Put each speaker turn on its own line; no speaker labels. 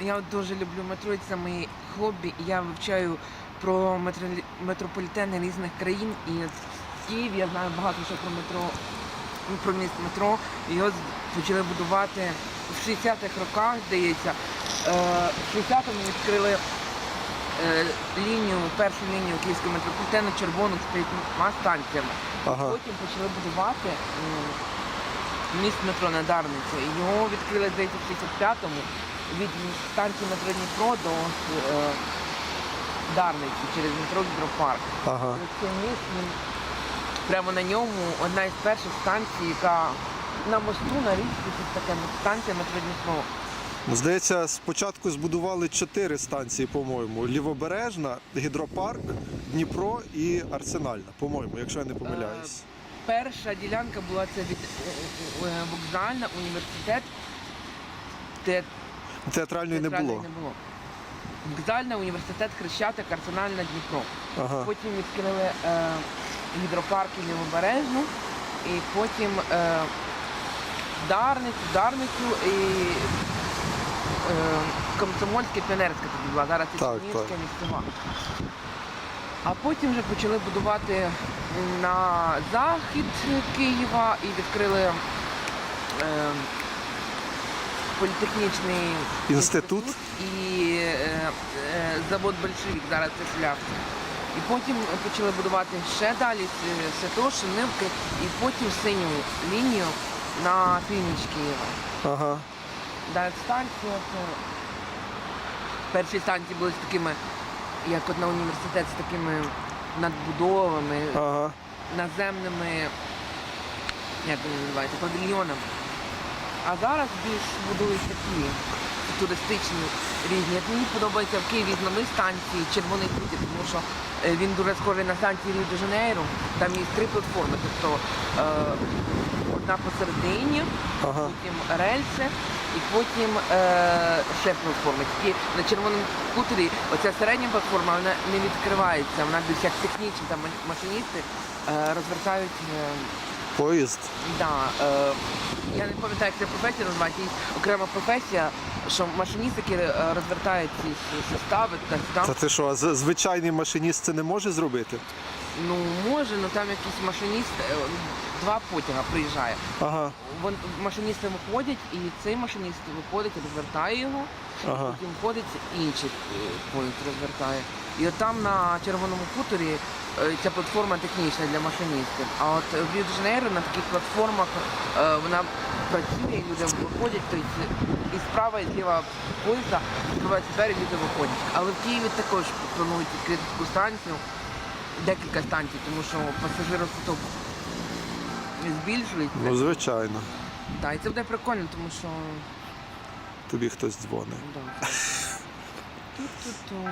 Я от дуже люблю метро, і це моє хобі. Я вивчаю про метро, метрополітени різних країн. І от Київ я знаю багато що про метро, про міст метро. І його почали будувати в 60-х роках, здається. Е, в 60-му відкрили е, лінію, першу лінію київського метрополітену червону з п'ятьма станціями.
Ага.
Потім почали будувати міст метро на Дарницю. Його відкрили здається в 65-му від станції метро Дніпро до е, Дарниці через метро Гідропарк.
Ага.
І Цей міст він прямо на ньому одна із перших станцій, яка на мосту на річці тут така станція метро Дніпро.
Здається, спочатку збудували чотири станції, по-моєму. Лівобережна, гідропарк, Дніпро і Арсенальна, по-моєму, якщо я не помиляюсь.
Перша ділянка була це від е, е, вокзальна, університет, де
Театральної не було.
не було. Вокзальна, університет, Хрещатик, Арсенальна, Дніпро.
Ага.
Потім відкрили е, гідропарк і Лівобережну, і потім е, Дарницю, Дарницю і е, Комсомольська піонерська тоді була, зараз це
Так,
Чернігівська
так.
місцева. А потім вже почали будувати на захід Києва і відкрили е, політехнічний
Інститут.
і е, е, завод Большевик, зараз це Шлявський. І потім почали будувати ще далі е, Свято, і потім синю лінію на північ Києва.
Ага.
Далі станція це перші станції були з такими, як от на університет, з такими надбудовами,
Ага.
наземними, як вони називаються, павільйонами. А зараз більш будують такі туристичні різні. Як мені подобається в Києві нові станції Червоний Путір, тому що е, він дуже схожий на станції Ріо де Жанейро. Там є три платформи, тобто е, одна посередині,
Ага.
потім рельси і потім е, ще платформи. Тільки на червоному хуторі оця середня платформа вона не відкривається, вона більш як технічна, там машиністи е, розвертають. Е,
Поїзд.
Да, е, я не пам'ятаю, як ця професія називається. Є окрема професія, що машиніст, які е, розвертають ці состави,
Та ти що, звичайний машиніст це не може зробити?
ну може, ну там якийсь машиніст, е, два потяга приїжджає.
Ага.
Вон машиністи виходять, і цей машиніст виходить, розвертає його,
Ага.
потім входить інший е, поїзд розвертає. І от там на червоному хуторі ця платформа технічна для машиністів. А от в Ріо де Жанейро на таких платформах е, вона працює, люди виходять, тобто і справа, і зліва поїзда відкриваються двері, люди виходять. Але в Києві також планують відкрити таку станцію, декілька станцій, тому що пасажиропоток збільшується.
Ну, звичайно.
Так, і це буде прикольно, тому що.
Тобі хтось дзвонить.
Да. Ту-ту-ту.